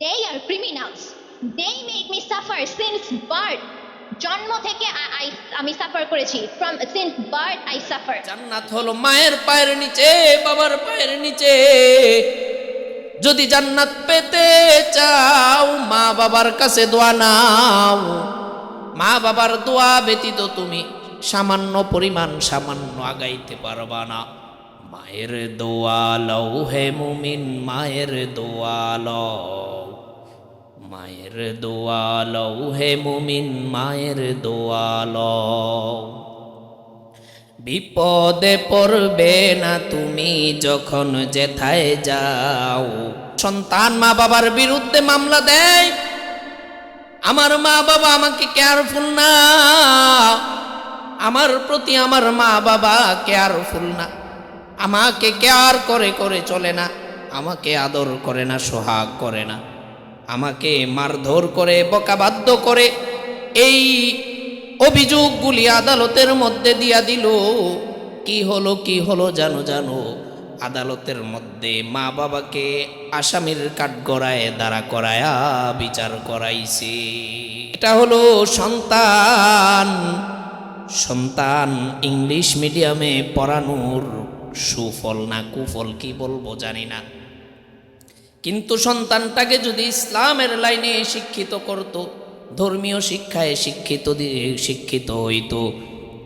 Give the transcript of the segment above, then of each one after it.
They are criminals. They made me suffer since birth. জন্ম থেকে আমি সাফার করেছি। From since birth I suffer Jannat হলো মায়ের পায়ের নিচে, বাবার পায়ের নিচে। যদি জান্নাত পেতে চাও, মা বাবার কাছে দোয়া নাও। মা বাবার দোয়া ব্যতীত তুমি সামান্য পরিমাণ সামান্য আগাইতে পারবা না। মায়ের দোয়া লও হে মুমিন, মায়ের দোয়া লও। মায়ের দোয়াল হে মুমিন মায়ের দোয়াল বিপদে পড়বে না তুমি যখন যেথায় যাও। সন্তান মা বাবার বিরুদ্ধে মামলা দেয়। আমার মা বাবা আমাকে কেয়ারফুল না। আমার প্রতি আমার মা বাবা কেয়ারফুল না। আমাকে কেয়ার করে করে চলে না। আমাকে আদর করে না, সোহাগ করে না। আমাকে মারধর করে, বকাবাদ্য করে, এই অভিযোগগুলি আদালতের মধ্যে দিয়া দিল। কি হলো কি হলো, জানো জানো, আদালতের মধ্যে মা বাবাকে আসামির কাঠগড়ায় দাঁড়া করায়া বিচার করাইছে। এটা হলো সন্তান সন্তান ইংলিশ মিডিয়ামে পড়ানোর সুফল না কুফল কি বলব জানি না। কিন্তু সন্তানটাকে যদি ইসলামের লাইনে শিক্ষিত করত, ধর্মীয় শিক্ষায় শিক্ষিত শিক্ষিত হইত,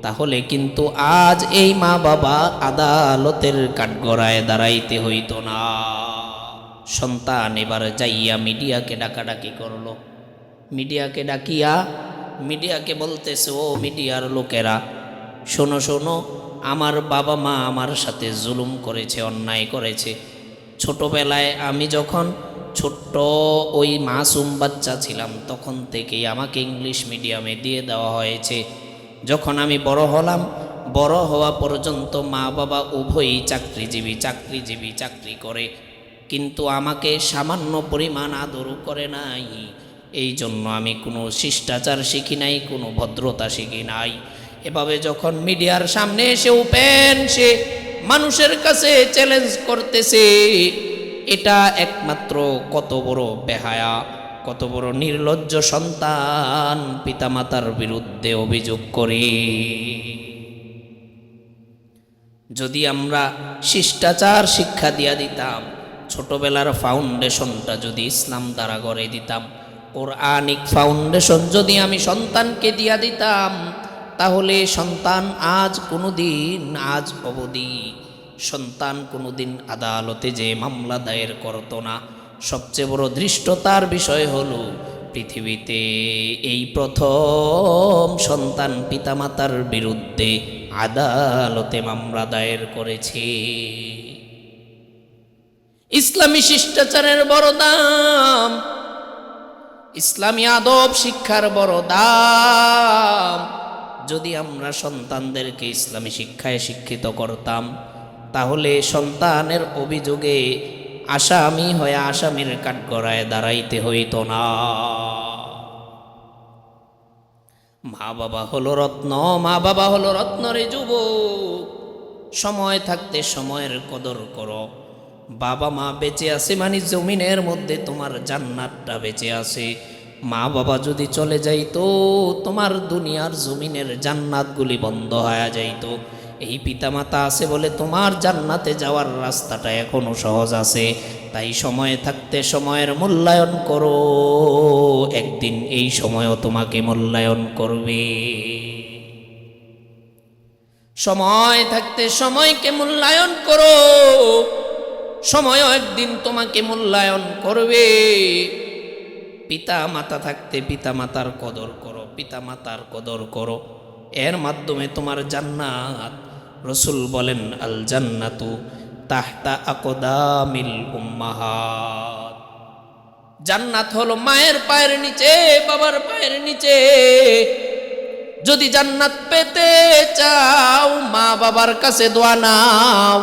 তাহলে কিন্তু আজ এই মা বাবা আদালতের কাঠগড়ায় দাঁড়াইতে হইত না। সন্তান এবার যাইয়া মিডিয়াকে ডাকাডাকি করল। মিডিয়াকে ডাকিয়া, মিডিয়াকে বলতেছে, ও মিডিয়ার লোকেরা, শোনো শোনো, আমার বাবা মা আমার সাথে জুলুম করেছে, অন্যায় করেছে। ছোটবেলায় আমি যখন ছোট্ট ওই মাসুম বাচ্চা ছিলাম, তখন থেকেই আমাকে ইংলিশ মিডিয়ামে দিয়ে দেওয়া হয়েছে। যখন আমি বড় হলাম, বড় হওয়া পর্যন্ত মা বাবা উভয়ই চাকরিজীবী চাকরিজীবী, চাকরি করে। কিন্তু আমাকে সামান্য পরিমাণ আদরও করে নাই। এই জন্য আমি কোনো শিষ্টাচার শিখি নাই, কোনো ভদ্রতা শিখি নাই। এভাবে যখন মিডিয়ার সামনে এসে উপেন সে মানুষের কাছে চ্যালেঞ্জ করতেছে। এটা একমাত্র কত বড় বেহায়া, কত বড় নির্লজ্জ সন্তান পিতামাতার বিরুদ্ধে অভিযোগ করে। যদি আমরা শিষ্টাচার শিক্ষা দিয়া দিতাম, ছোটবেলার ফাউন্ডেশনটা যদি ইসলাম দ্বারা গড়ে দিতাম ওর কোরআনিক ফাউন্ডেশন যদি আমি সন্তানকে দিয়া দিতাম তাহলে সন্তান আজ কোনো দিন আজ অবধি। সন্তান কোনো দিন আদালতে যে মামলা দায়ের করতো না। সবচেয়ে বড় দৃষ্টতার বিষয় হলো পৃথিবীতে এই প্রথম সন্তান পিতামাতার বিরুদ্ধে আদালতে মামলা দায়ের করেছে। ইসলামী শিষ্টাচারের বড় দাম, ইসলামী আদব শিক্ষার বড় দাম যদি আমরা সন্তানদেরকে ইসলামী শিক্ষায় শিক্ষিত করতাম, তাহলে সন্তানের অভিযোগে আসামি হয়ে আসামির কাঠগড়ায় দাঁড়াইতে হইত না। মা বাবা হলো রত্ন, মা বাবা হলো রত্ন রে যুবক। সময় থাকতে সময়ের কদর করো। বাবা মা বেঁচে আছে মানে জমিনের মধ্যে তোমার জান্নাতটা বেঁচে আছে। মা বাবা যদি চলে যাইতো, তোমার দুনিয়ার জমিনের জান্নাতগুলি বন্ধ হয়ে যাইতো। এই পিতামাতা আছে বলে তোমার জান্নাতে যাওয়ার রাস্তাটা এখনও সহজ আছে। তাই সময় থাকতে সময়ের মূল্যায়ন করো। একদিন এই সময়ও তোমাকে মূল্যায়ন করবে। সময় থাকতে সময়কে মূল্যায়ন করো। সময়ও একদিন তোমাকে মূল্যায়ন করবে। পিতা মাতা থাকতে পিতা মাতার কদর করো পিতা মাতার কদর করো। এর মাধ্যমে তোমার জান্নাত। রসুল বলেন, আল জান্নাতু তাহতা আকদামিল উম্মাহাত। জান্নাত হলো মায়ের পায়ের নিচে, বাবার পায়ের নিচে। যদি জান্নাত পেতে চাও মা বাবার কাছে দোয়া নাও।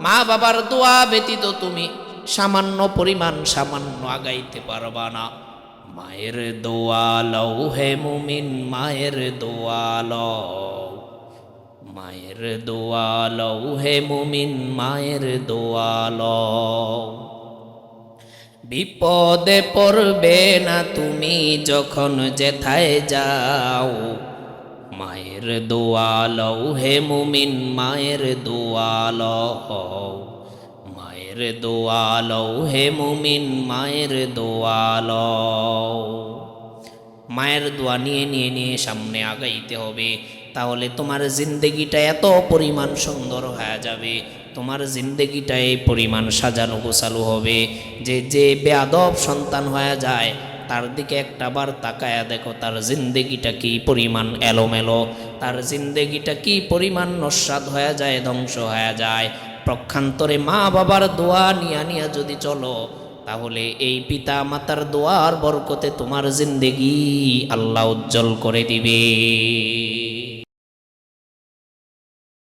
মা বাবার দোয়া ব্যতীত তুমি সামান্য পরিমাণ সামান্য আগাইতে পারবা না। মায়ের দোয়া লও হে মুমিন, মায়ের দোয়া লও। মায়ের দোয়া লও হে মুমিন, মায়ের দোয়া লও। বিপদে পড়বে না তুমি যখন যেথায় যাও। মায়ের দোয়ালও হে মুমিন, মায়ের দোয়ালও মায়ের দোয়ালও, হে মুমিন মায়ের দোয়ালও। মায়ের দোয়া নিয়ে নিয়ে নিয়ে সামনে আগাইতে হবে, তাহলে তোমার জিন্দগিটা এত পরিমাণ সুন্দর হয়ে যাবে, তোমার জিন্দগিটা এই পরিমাণ সাজানো গোছালো হবে, যে যে বেয়াদব সন্তান হয়ে যায়, তার দিকে একটা বার তাকায়া দেখো তার জিন্দগিটা কি পরিমাণ এলোমেলো, তার জিন্দগিটা কি পরিমাণ নস্বাদ হয়ে যায়, ধ্বংস হয়ে যায় প্রক্ষান্তরে মা বাবার দোয়া নিয়া নিয়া যদি চলো, তাহলে এই পিতা মাতার দোয়ার বরকতে তোমার জিন্দেগি আল্লাহ উজ্জ্বল করে দিবে।